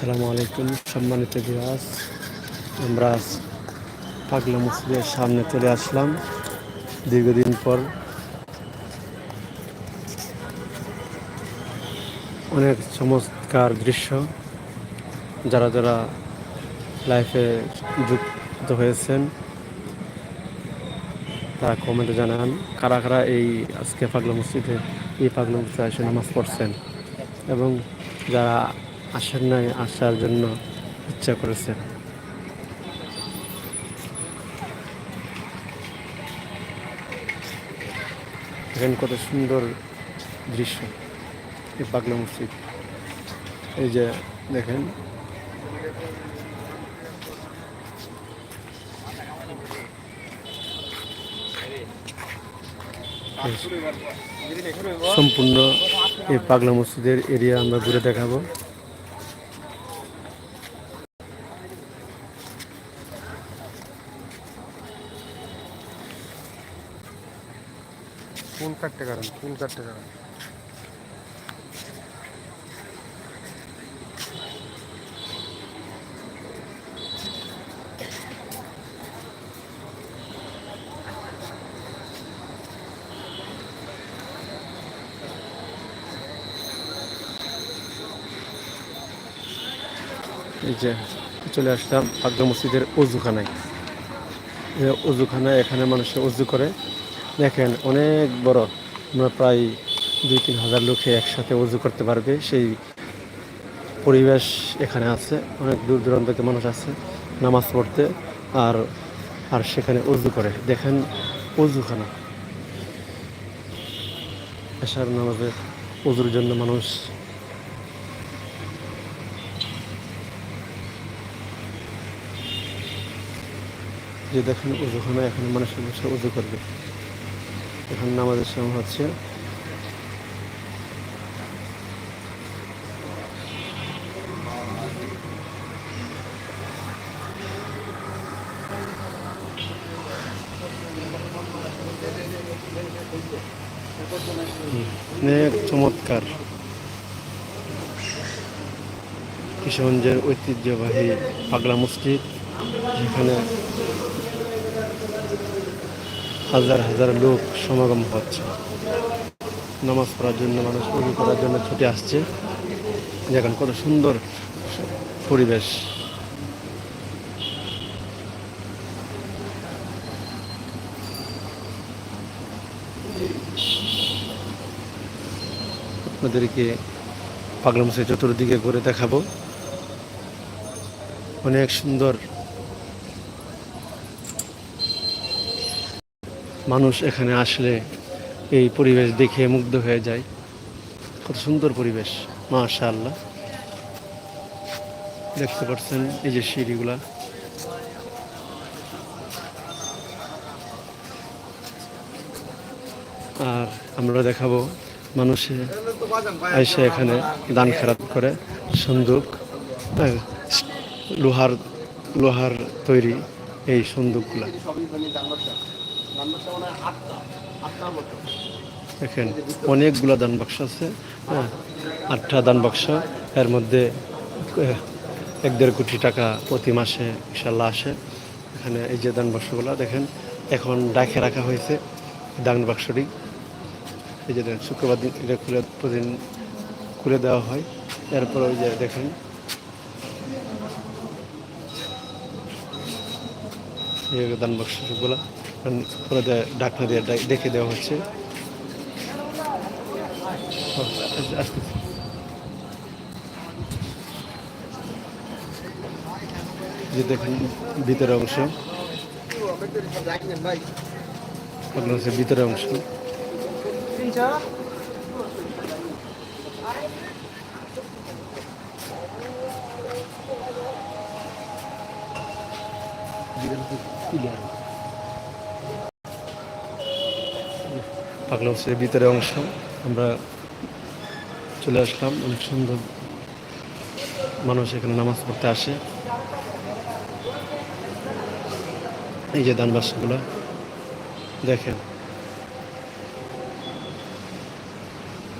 আসসালামু আলাইকুম, সম্মানিত বিরাজ আমরা পাগলা মসজিদের সামনে চলে আসলাম। দীর্ঘদিন পর অনেক চমৎকার দৃশ্য, যারা যারা লাইফে যুক্ত হয়েছেন, তারা কমেন্টে জানান, কারা কারা এই আজকে পাগলা মসজিদে, এই পাগলা মসজিদে এসে নামাজ পড়ছেন। এবং যারা আসেন নাই, আসার জন্য ইচ্ছা করেছেন। দেখেন কত সুন্দর দৃশ্য, এই পাগলা মসজিদ। এই যে দেখেন সম্পূর্ণ এই পাগলা মসজিদের এরিয়া আমরা ঘুরে দেখাবো। চুল কাটতে কারণ? চুল কাটতে কারণ? এই যে চলে আসলাম পাগলা মসজিদের অজুখানায়। অজুখানায় এখানে মানুষে অজু করে। দেখেন, অনেক বড়। আমরা প্রায় দুই তিন হাজার লোকে একসাথে অজু করতে পারবে। সেই পরিবেশ এখানে আছে। অনেক দূর দূরান্ত থেকে মানুষ আছে নামাজ পড়তে আর আর সেখানে অজু করে। দেখেন অজুখানা এসার নামাজে অজুর জন্য মানুষ যে দেখেন উজুখানা, এখানে মানুষের বসে উজু করবে। এখন নামাজের সময় হচ্ছে অনেক চমৎকার। কিশোরগঞ্জের ঐতিহ্যবাহী পাগলা মসজিদ যেখানে হাজার হাজার লোক সমাগম হচ্ছে। নামাজ পড়ার জন্য, মানুষ উজু করার জন্য ছুটে আসছে। দেখেন কত সুন্দর পরিবেশ। আপনাদেরকে পাগলা চতুর্দিকে ঘুরে দেখাবো। অনেক সুন্দর মানুষ এখানে আসলে এই পরিবেশ দেখে মুগ্ধ হয়ে যায়। কত সুন্দর পরিবেশ মাশাআল্লাহ। দেখতে পাচ্ছেন এই যে সিঁড়িগুলা। আর আমরা দেখাবো মানুষে এসে এখানে দান খারাপ করে সন্দুক হ্যাঁ, লোহার লোহার তৈরি এই সন্দুকগুলা। দেখেন, অনেকগুলো দান বাক্স আছে হ্যাঁ আটটা দান বাক্স। এর মধ্যে এক দেড় কোটি টাকা প্রতি মাসে ইনশাল্লাহ আসে। এখানে এই যে দান বাক্সগুলো, দেখেন, এখন ডাকে রাখা হয়েছে দান বাক্সটি। এই যে দেখেন, শুক্রবার দিন এটা খুলে, প্রতিদিন খুলে দেওয়া হয়। এরপর ওই যে দেখেন দান বাক্সগুলো। দেয় ডাকনা দিয়ে ডেকে দেওয়া হচ্ছে। যে দেখেন ভিতরের অংশ। আপনার ভিতরের অংশ। পাগলা মসজিদের ভিতরে অংশ। আমরা চলে আসলাম, অনেক সুন্দর মানুষ এখানে নামাজ পড়তে আসে। এই যে দান বাক্সগুলো, দেখেন।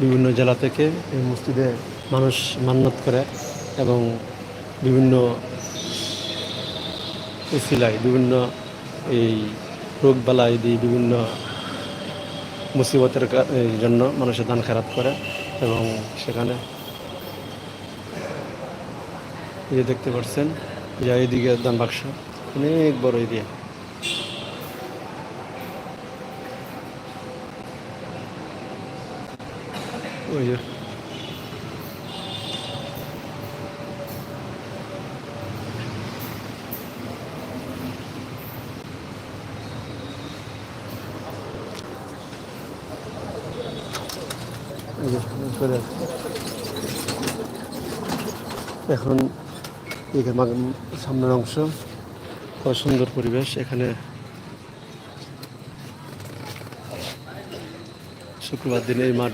বিভিন্ন জেলা থেকে এই মসজিদে মানুষ মান্নত করে এবং বিভিন্ন উসিলায়, বিভিন্ন এই রোগ বালাই দিয়ে বিভিন্ন মুসিবতের জন্য মানুষের দান খেরাত করে এবং সেখানে এই যে দেখতে পাচ্ছেন, যে এইদিকে দান বাক্স, অনেক বড় এরিয়া ওই যে এই এখন এখানে সামনের অংশ। কত সুন্দর পরিবেশ এখানে। শুক্রবার দিনে এই মাঠ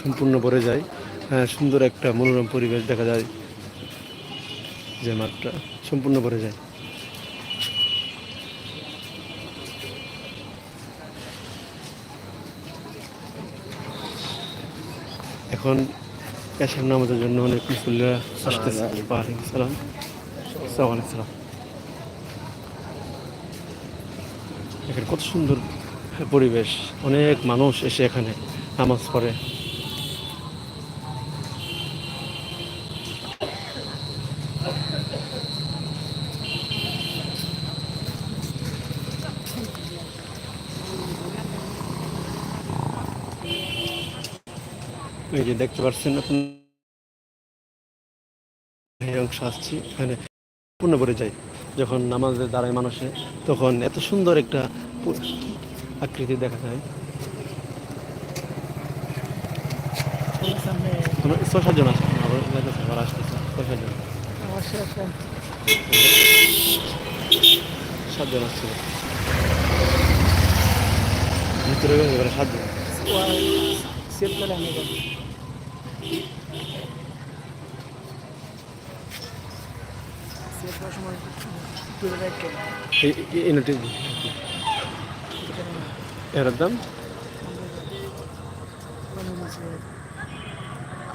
সম্পূর্ণ ভরে যায়। হ্যাঁ, সুন্দর একটা মনোরম পরিবেশ দেখা যায় যে মাঠটা সম্পূর্ণ ভরে যায়। এখন এসার নামাজের জন্য অনেক মুসল্লিরা আসতেছে। ওয়ালাইকুম সালাম। আসসালামু সালাম এখানে কত সুন্দর পরিবেশ। অনেক মানুষ এসে এখানে নামাজ পড়ে। এই যে দেখতে পাচ্ছেন আপনি। অংশ আসছি, এখানে পূর্ণ ভরে যায়। যখন নামাজে দাঁড়ায় মানুষে, তখন এত সুন্দর একটা আকৃতি দেখা যায়। ছয় সাতজন আছে আবার আসতেছে সাতজন সাতজন ভিতরে সাতজন এই এই- এই নোটে এর দাম?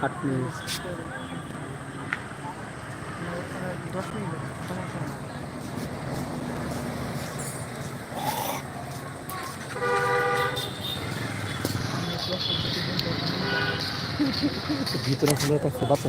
আট মিনিট। ভিতরে আসলে একটা বাচ্চা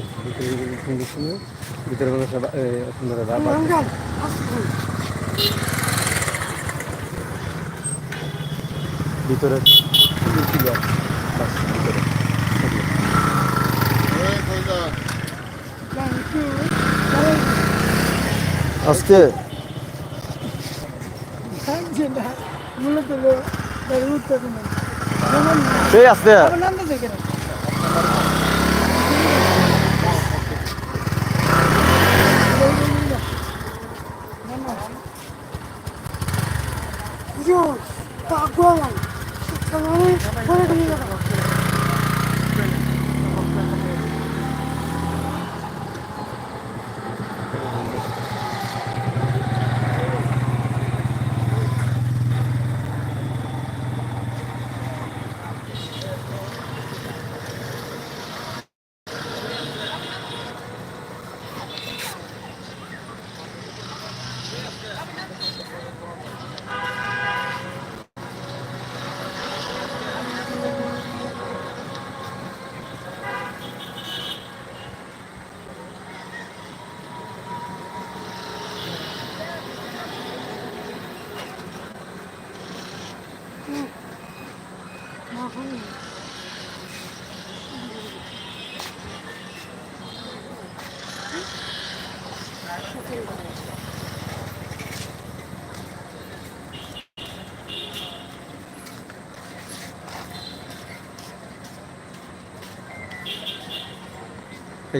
ভিতরে সঙ্গীর সঙ্গে ভিতরে কোনো একটা বা- এ, আপনারা বা- বা- ভিতরে ছিল বাস, ভিতরে আজকে সেই আসতে এই যে ওকে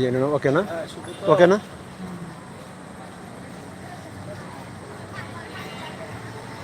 చేయను ఓకేనా? ఓకేనా?